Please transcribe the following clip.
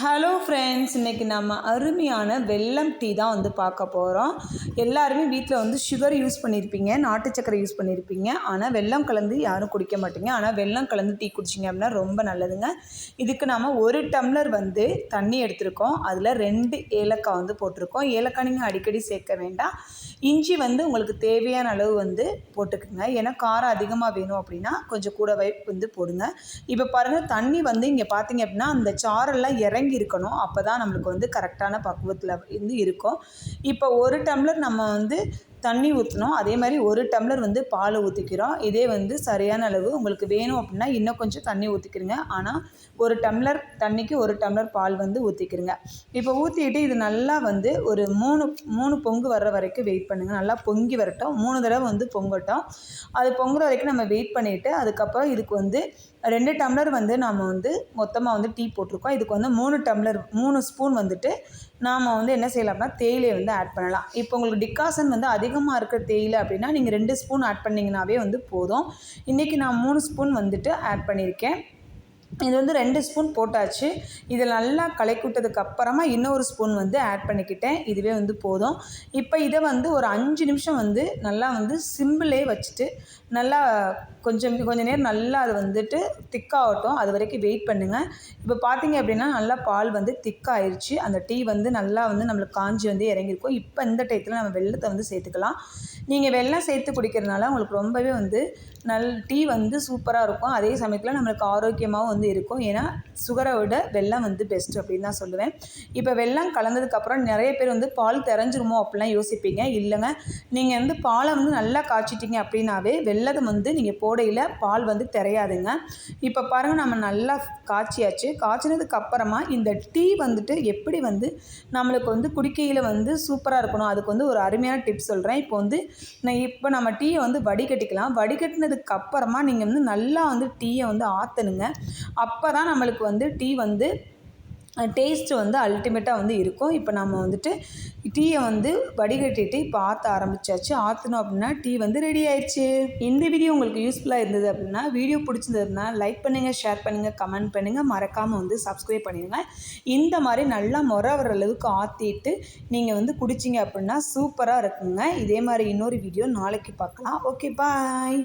Hello friends இன்றைக்கி நம்ம அருமையான வெல்லம் டீ தான் வந்து பார்க்க போகிறோம் எல்லாருமே வீட்டில் வந்து சுகர் யூஸ் பண்ணியிருப்பீங்க நாட்டு சக்கரை யூஸ் பண்ணியிருப்பீங்க ஆனால் வெல்லம் கலந்து யாரும் குடிக்க மாட்டீங்க. ஆனால் வெல்லம் கலந்து டீ குடிச்சிங்க அப்படின்னா ரொம்ப நல்லதுங்க. இதுக்கு நாம் ஒரு டம்ளர் வந்து தண்ணி எடுத்திருக்கோம். அதில் ரெண்டு ஏலக்காய் வந்து போட்டிருக்கோம். ஏலக்காய் நீங்கள் அடிக்கடி சேர்க்க வேண்டாம். இஞ்சி வந்து உங்களுக்கு தேவையான அளவு வந்து போட்டுக்குங்க. ஏன்னா காரம் அதிகமாக வேணும் அப்படின்னா கொஞ்சம் கூட வை வந்து போடுங்க. இப்போ பாருங்கள் தண்ணி வந்து இங்கே பார்த்தீங்க அப்படின்னா அந்த சாரெல்லாம் இறங்கி இருக்கணும் அப்போ தான் நம்மளுக்கு வந்து கரெக்டான பக்குவத்தில் வந்து இருக்கும். இப்போ ஒரு டம்ளர் நம்ம வந்து தண்ணி ஊற்றணும் அதே மாதிரி ஒரு டம்ளர் வந்து பால் ஊற்றிக்கிறோம் இதே வந்து சரியான அளவு உங்களுக்கு வேணும் அப்படின்னா இன்னும் கொஞ்சம் தண்ணி ஊற்றிக்கிறங்க ஆனால் ஒரு டம்ளர் தண்ணிக்கு ஒரு டம்ளர் பால் வந்து ஊற்றிக்கிறங்க இப்போ ஊற்றிக்கிட்டு இது நல்லா வந்து ஒரு மூணு மூணு பொங்கு வர்ற வரைக்கும் வெயிட் பண்ணுங்கள் நல்லா பொங்கி வரட்டும். மூணு தடவை வந்து பொங்கட்டும். அது பொங்குற வரைக்கும் நம்ம வெயிட் பண்ணிவிட்டு அதுக்கப்புறம் இதுக்கு வந்து ரெண்டு டம்ளர் வந்து நாம் வந்து மொத்தமாக வந்து டீ போட்டிருக்கோம். இதுக்கு வந்து மூணு டம்ளர் மூணு ஸ்பூன் வந்துட்டு நாம் வந்து என்ன செய்யலாம் அப்படின்னா தேயிலையை வந்து ஆட் பண்ணலாம். இப்போ உங்களுக்கு டிகாசன் வந்து அதிக அதிகமாக இருக்க தேயிலை அப்படின்னா நீங்கள் ரெண்டு ஸ்பூன் ஆட் பண்ணிங்கனாவே வந்து போதும். இன்றைக்கி நான் மூணு ஸ்பூன் வந்துட்டு ஆட் பண்ணியிருக்கேன் இது வந்து ரெண்டு ஸ்பூன் போட்டாச்சு. இதை நல்லா கலைக்கூட்டதுக்கு அப்புறமா இன்னொரு ஸ்பூன் வந்து ஆட் பண்ணிக்கிட்டேன். இதுவே வந்து போதும். இப்போ இதை வந்து ஒரு அஞ்சு நிமிஷம் வந்து நல்லா வந்து சிம்பிளே வச்சுட்டு நல்லா கொஞ்சம் கொஞ்சம் நேரம் நல்லா அது வந்துட்டு திக்காகட்டும். அது வரைக்கும் வெயிட் பண்ணுங்கள் இப்போ பார்த்தீங்க அப்படின்னா நல்லா பால் வந்து திக்காயிருச்சு. அந்த டீ வந்து நல்லா வந்து நம்மளுக்கு காஞ்சி வந்து இறங்கியிருக்கும். இப்போ இந்த டயத்தில் நம்ம வெள்ளத்தை வந்து சேர்த்துக்கலாம். நீங்கள் வெள்ளம் சேர்த்து குடிக்கிறதுனால உங்களுக்கு ரொம்பவே வந்து நல் டீ வந்து சூப்பராக இருக்கும். அதே சமயத்தில் நம்மளுக்கு ஆரோக்கியமாகவும் வந்து இருக்கும். ஏன்னா சுகரை விட வெள்ளம் வந்து பெஸ்ட் அப்படின்னு தான் சொல்லுவேன். இப்போ வெள்ளம் கலந்ததுக்கப்புறம் நிறைய பேர் வந்து பால் தெரிஞ்சிருமோ அப்படிலாம் யோசிப்பீங்க. இல்லைங்க. நீங்கள் வந்து பாலை வந்து நல்லா காய்ச்சிட்டிங்க அப்படின்னாவே வெள்ளத்தை வந்து நீங்கள் போடையில் பால் வந்து தெரையாதுங்க. இப்போ பாருங்கள் நம்ம நல்லா காய்ச்சியாச்சு. காய்ச்சினதுக்கு அப்புறமா இந்த டீ வந்துட்டு எப்படி வந்து நம்மளுக்கு வந்து குடிக்கையில் வந்து சூப்பராக இருக்கணும்? அதுக்கு வந்து ஒரு அருமையான டிப்ஸ் சொல்கிறேன் இப்போ வந்து நான் இப்போ நம்ம டீயை வந்து வடிகட்டிக்கலாம். வடிகட்டினதுக்கு அப்புறமா நீங்கள் வந்து நல்லா வந்து டீயை வந்து ஆற்றணுங்க அப்போ தான் நம்மளுக்கு வந்து டீ வந்து டேஸ்ட்டு வந்து அல்டிமேட்டாக வந்து இருக்கும். இப்போ நம்ம வந்துட்டு டீயை வந்து வடிகட்டிட்டு இப்போ ஆற்ற ஆரம்பித்தாச்சு ஆற்றணும் அப்படின்னா டீ வந்து ரெடி ஆயிடுச்சு இந்த வீடியோ உங்களுக்கு யூஸ்ஃபுல்லாக இருந்தது அப்படின்னா வீடியோ பிடிச்சிருந்ததுன்னா லைக் பண்ணுங்கள் ஷேர் பண்ணுங்கள் கமெண்ட் பண்ணுங்கள் மறக்காமல் வந்து சப்ஸ்கிரைப் பண்ணிடுங்க. இந்த மாதிரி நல்லா முறை வர அளவுக்கு ஆற்றிட்டு நீங்கள் வந்து குடிச்சிங்க அப்படின்னா சூப்பராக இருக்குங்க. இதே மாதிரி இன்னொரு வீடியோ நாளைக்கு பார்க்கலாம். Okay bye